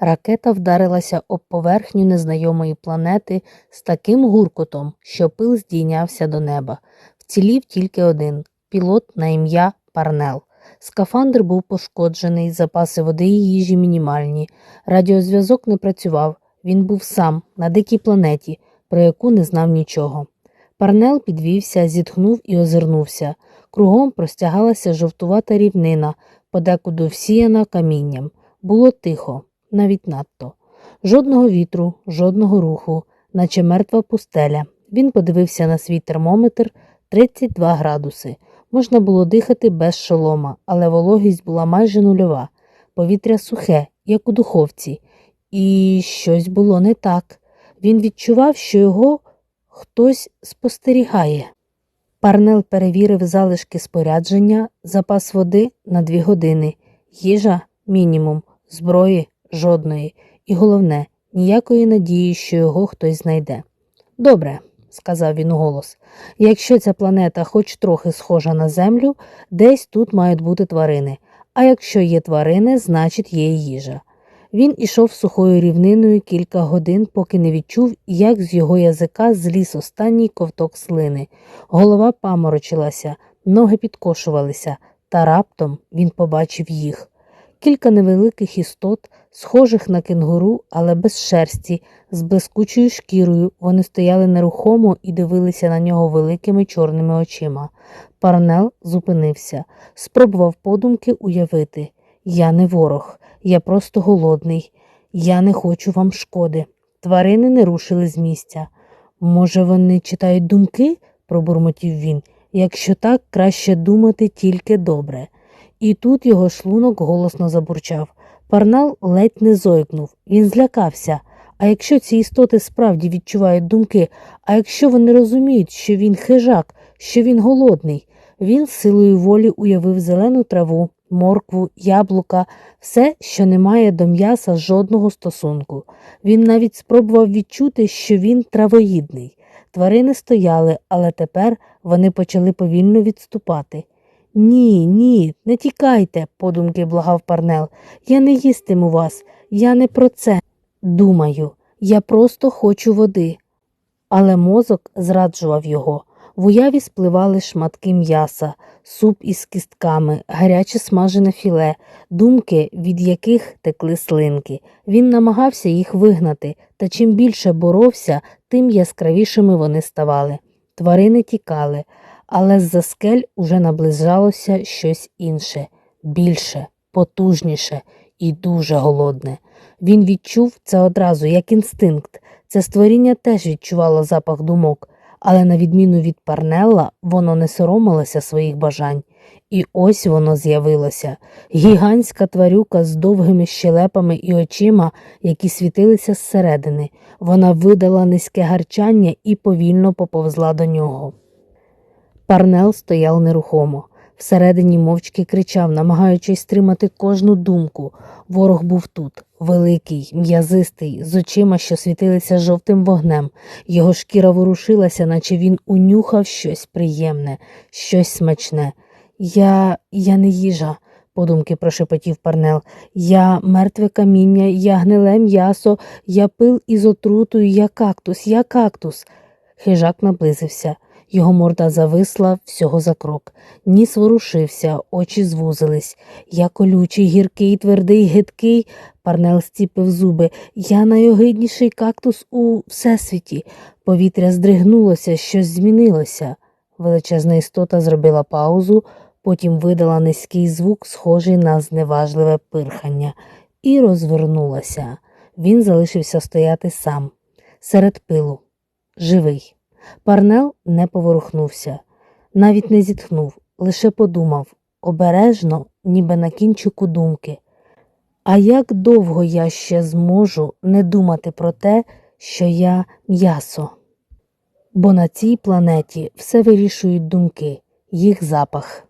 Ракета вдарилася об поверхню незнайомої планети з таким гуркотом, що пил здійнявся до неба. Вцілів тільки один пілот на ім'я Парнел. Скафандр був пошкоджений, запаси води і їжі мінімальні. Радіозв'язок не працював. Він був сам на дикій планеті, про яку не знав нічого. Парнел підвівся, зітхнув і озирнувся. Кругом простягалася жовтувата рівнина, подекуди всіяна камінням. Було тихо, навіть надто. Жодного вітру, жодного руху, наче мертва пустеля. Він подивився на свій термометр 32 градуси. Можна було дихати без шолома, але вологість була майже нульова. Повітря сухе, як у духовці, і щось було не так. Він відчував, що його хтось спостерігає. Парнел перевірив залишки спорядження, запас води на дві години, їжа мінімум, зброї жодної, і головне, ніякої надії, що його хтось знайде. Добре, сказав він уголос, якщо ця планета хоч трохи схожа на Землю, десь тут мають бути тварини, а якщо є тварини, значить є їжа. Він ішов сухою рівниною кілька годин, поки не відчув, як з його язика зліз останній ковток слини. Голова паморочилася, ноги підкошувалися, та раптом він побачив їх. Кілька невеликих істот, схожих на кенгуру, але без шерсті, з блискучою шкірою, вони стояли нерухомо і дивилися на нього великими чорними очима. Парнел зупинився, спробував подумки уявити я не ворог, я просто голодний, я не хочу вам шкоди. Тварини не рушили з місця. Може, вони читають думки? пробурмотів він. Якщо так, краще думати тільки добре. І тут його шлунок голосно забурчав. Парнал ледь не зойкнув. Він злякався. А якщо ці істоти справді відчувають думки, а якщо вони розуміють, що він хижак, що він голодний, він силою волі уявив зелену траву, моркву, яблука, все, що не має до м'яса жодного стосунку. Він навіть спробував відчути, що він травоїдний. Тварини стояли, але тепер вони почали повільно відступати. Ні, ні, не тікайте, подумки благав Парнел. Я не їстиму вас, я не про це. Думаю, я просто хочу води. Але мозок зраджував його. В уяві спливали шматки м'яса, суп із кістками, гаряче смажене філе, думки, від яких текли слинки. Він намагався їх вигнати, та чим більше боровся, тим яскравішими вони ставали. Тварини тікали, але з-за скель уже наближалося щось інше, більше, потужніше і дуже голодне. Він відчув це одразу, як інстинкт. Це створіння теж відчувало запах думок, але на відміну від Парнелла, воно не соромилося своїх бажань. І ось воно з'явилося гігантська тварюка з довгими щелепами і очима, які світилися зсередини. Вона видала низьке гарчання і повільно поповзла до нього. Парнел стояв нерухомо. Всередині мовчки кричав, намагаючись стримати кожну думку. Ворог був тут, великий, м'язистий, з очима, що світилися жовтим вогнем. Його шкіра ворушилася, наче він унюхав щось приємне, щось смачне. Я я не їжа, подумки прошепотів Парнел. Я мертве каміння, я гниле м'ясо, я пил із отрутою, я кактус, я кактус. Хижак наблизився. Його морда зависла всього за крок. Ніс ворушився, очі звузились. Я колючий, гіркий, твердий, гидкий. Парнел стіпив зуби. Я найогидніший кактус у всесвіті. Повітря здригнулося, щось змінилося. Величезна істота зробила паузу, потім видала низький звук, схожий на зневажливе пирхання, і розвернулася. Він залишився стояти сам, серед пилу, живий. Парнел не поворухнувся, навіть не зітхнув, лише подумав обережно, ніби на кінчику думки. А як довго я ще зможу не думати про те, що я м'ясо? Бо на цій планеті все вирішують думки, їх запах.